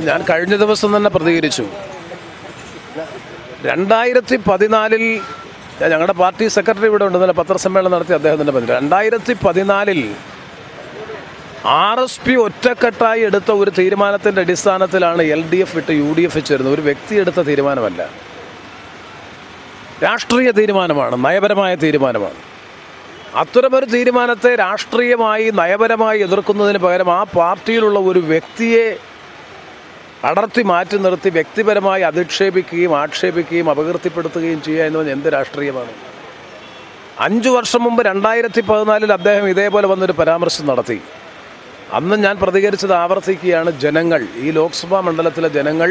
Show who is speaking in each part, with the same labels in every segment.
Speaker 1: ഞാൻ കഴിഞ്ഞ ദിവസം തന്നെ പ്രതികരിച്ചു. രണ്ടായിരത്തി പതിനാലിൽ ഞങ്ങളുടെ പാർട്ടി സെക്രട്ടറി ഇവിടെ ഉണ്ട് ഇന്നലെ പത്രസമ്മേളനം നടത്തി അദ്ദേഹം തന്നെ പറഞ്ഞു. രണ്ടായിരത്തി പതിനാലിൽ ആർ എസ് പി ഒറ്റക്കെട്ടായി എടുത്ത ഒരു തീരുമാനത്തിന്റെ അടിസ്ഥാനത്തിലാണ് എൽ ഡി എഫ് വിട്ട് യു ഡി എഫ് ചേരുന്നത്. ഒരു വ്യക്തി എടുത്ത തീരുമാനമല്ല. രാഷ്ട്രീയ തീരുമാനമാണ് നയപരമായ തീരുമാനമാണ്. അത്തരമൊരു തീരുമാനത്തെ രാഷ്ട്രീയമായി നയപരമായി എതിർക്കുന്നതിന് പകരം ആ പാർട്ടിയിലുള്ള ഒരു വ്യക്തിയെ അടർത്തി മാറ്റി നിർത്തി വ്യക്തിപരമായി അധിക്ഷേപിക്കുകയും ആക്ഷേപിക്കുകയും അപകീർത്തിപ്പെടുത്തുകയും ചെയ്യുക എന്ന് പറഞ്ഞാൽ എന്ത് രാഷ്ട്രീയമാണ്? അഞ്ചു വർഷം മുമ്പ് രണ്ടായിരത്തി പതിനാലിൽ അദ്ദേഹം ഇതേപോലെ വന്നൊരു പരാമർശം നടത്തി. അന്ന് ഞാൻ പ്രതികരിച്ചത് ആവർത്തിക്കുകയാണ് ജനങ്ങൾ ഈ ലോക്സഭാ മണ്ഡലത്തിലെ ജനങ്ങൾ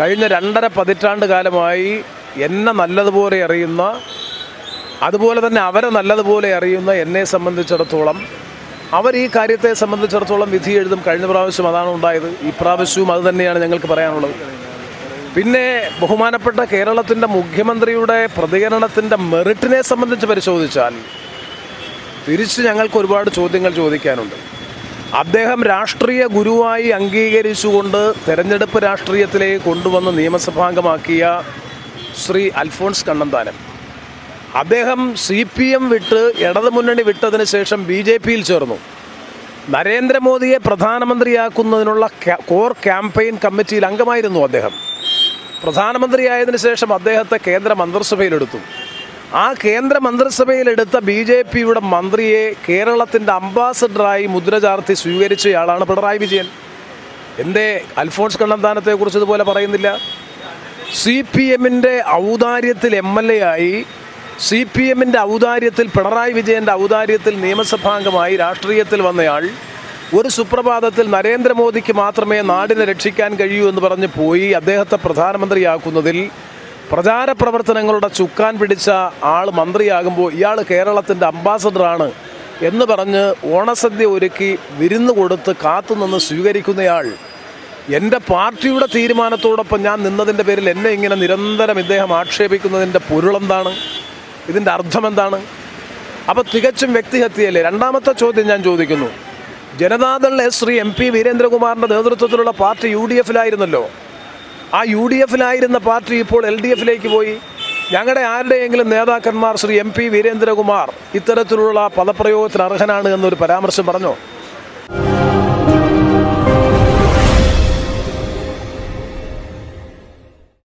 Speaker 1: കഴിഞ്ഞ രണ്ടര പതിറ്റാണ്ട് കാലമായി എന്നെ നല്ലതുപോലെ അറിയുന്ന അതുപോലെ തന്നെ അവരെ നല്ലതുപോലെ അറിയുന്ന എന്നെ സംബന്ധിച്ചിടത്തോളം അവർ ഈ കാര്യത്തെ സംബന്ധിച്ചിടത്തോളം വിധി എഴുതും. കഴിഞ്ഞ പ്രാവശ്യം അതാണ് ഉണ്ടായത്. ഈ പ്രാവശ്യവും അത് തന്നെയാണ് ഞങ്ങൾക്ക് പറയാനുള്ളത്. പിന്നെ ബഹുമാനപ്പെട്ട കേരളത്തിന്റെ മുഖ്യമന്ത്രിയുടെ പ്രതികരണത്തിന്റെ മെറിറ്റിനെ സംബന്ധിച്ച് പരിശോധിച്ചാൽ തിരിച്ച് ഞങ്ങൾക്ക് ഒരുപാട് ചോദ്യങ്ങൾ ചോദിക്കാനുണ്ട്. അദ്ദേഹം രാഷ്ട്രീയ ഗുരുവായി അംഗീകരിച്ചുകൊണ്ട് തെരഞ്ഞെടുപ്പ് രാഷ്ട്രീയത്തിലേക്ക് കൊണ്ടുവന്ന് നിയമസഭാംഗമാക്കിയ ശ്രീ അൽഫോൺസ് കണ്ണന്താനം. അദ്ദേഹം സി പി എം വിട്ട് ഇടതുമുന്നണി വിട്ടതിന് ശേഷം ബി ജെ പിയിൽ ചേർന്നു. നരേന്ദ്രമോദിയെ പ്രധാനമന്ത്രിയാക്കുന്നതിനുള്ള കോർ ക്യാമ്പയിൻ കമ്മിറ്റിയിൽ അംഗമായിരുന്നു അദ്ദേഹം. പ്രധാനമന്ത്രിയായതിനു ശേഷം അദ്ദേഹത്തെ കേന്ദ്ര മന്ത്രിസഭയിലെടുത്തു. ആ കേന്ദ്ര മന്ത്രിസഭയിലെടുത്ത ബി ജെ പിയുടെ മന്ത്രിയെ കേരളത്തിന്റെ അംബാസഡറായി മുദ്ര ചാർത്തി സ്വീകരിച്ചയാളാണ് പിണറായി വിജയൻ. എന്തേ അൽഫോൺസ് കണ്ണന്താനത്തെക്കുറിച്ച് ഇതുപോലെ പറയുന്നില്ല? സി പി എമ്മിന്റെ ഔദാര്യത്തിൽ എം എൽ എ ആയി സി പി എമ്മിന്റെ ഔദാര്യത്തിൽ പിണറായി വിജയന്റെ ഔദാര്യത്തിൽ നിയമസഭാംഗമായി രാഷ്ട്രീയത്തിൽ വന്നയാൾ ഒരു സുപ്രഭാതത്തിൽ നരേന്ദ്രമോദിക്ക് മാത്രമേ നാടിനെ രക്ഷിക്കാൻ കഴിയൂ എന്ന് പറഞ്ഞ് പോയി അദ്ദേഹത്തെ പ്രധാനമന്ത്രിയാക്കുന്നതിൽ പ്രചാര പ്രവർത്തനങ്ങളുടെ ചുക്കാൻ പിടിച്ച ആൾ മന്ത്രിയാകുമ്പോൾ ഇയാൾ കേരളത്തിന്റെ അംബാസഡറാണ് എന്ന് പറഞ്ഞ് ഓണസദ്യ ഒരുക്കി വിരുന്ന് കൊടുത്ത് കാത്തുനിന്ന് സ്വീകരിക്കുന്നയാൾ. എന്റെ പാർട്ടിയുടെ തീരുമാനത്തോടൊപ്പം ഞാൻ നിന്നതിന്റെ പേരിൽ എന്നെ ഇങ്ങനെ നിരന്തരം ഇദ്ദേഹം ആക്ഷേപിക്കുന്നതിന്റെ പൊരുളെന്താണ് ഇതിന്റെ അർത്ഥം എന്താണ്? അപ്പോൾ തികച്ചും വ്യക്തിഹത്യയല്ലേ? രണ്ടാമത്തെ ചോദ്യം ഞാൻ ചോദിക്കുന്നു. Janata Dal S Shri M P വീരേന്ദ്രകുമാറിന്റെ നേതൃത്വത്തിലുള്ള പാർട്ടി യു ഡി എഫിലായിരുന്നല്ലോ ആ യു ഡി എഫിലായിരുന്ന പാർട്ടി ഇപ്പോൾ എൽ ഡി എഫിലേക്ക് പോയി. ഞങ്ങളുടെ ആരുടെയെങ്കിലും നേതാക്കന്മാർ ശ്രീ എം പി വീരേന്ദ്രകുമാർ ഇത്തരത്തിലുള്ള പദപ്രയോഗത്തിന് അർഹനാണ് എന്നൊരു പരാമർശം പറഞ്ഞോ?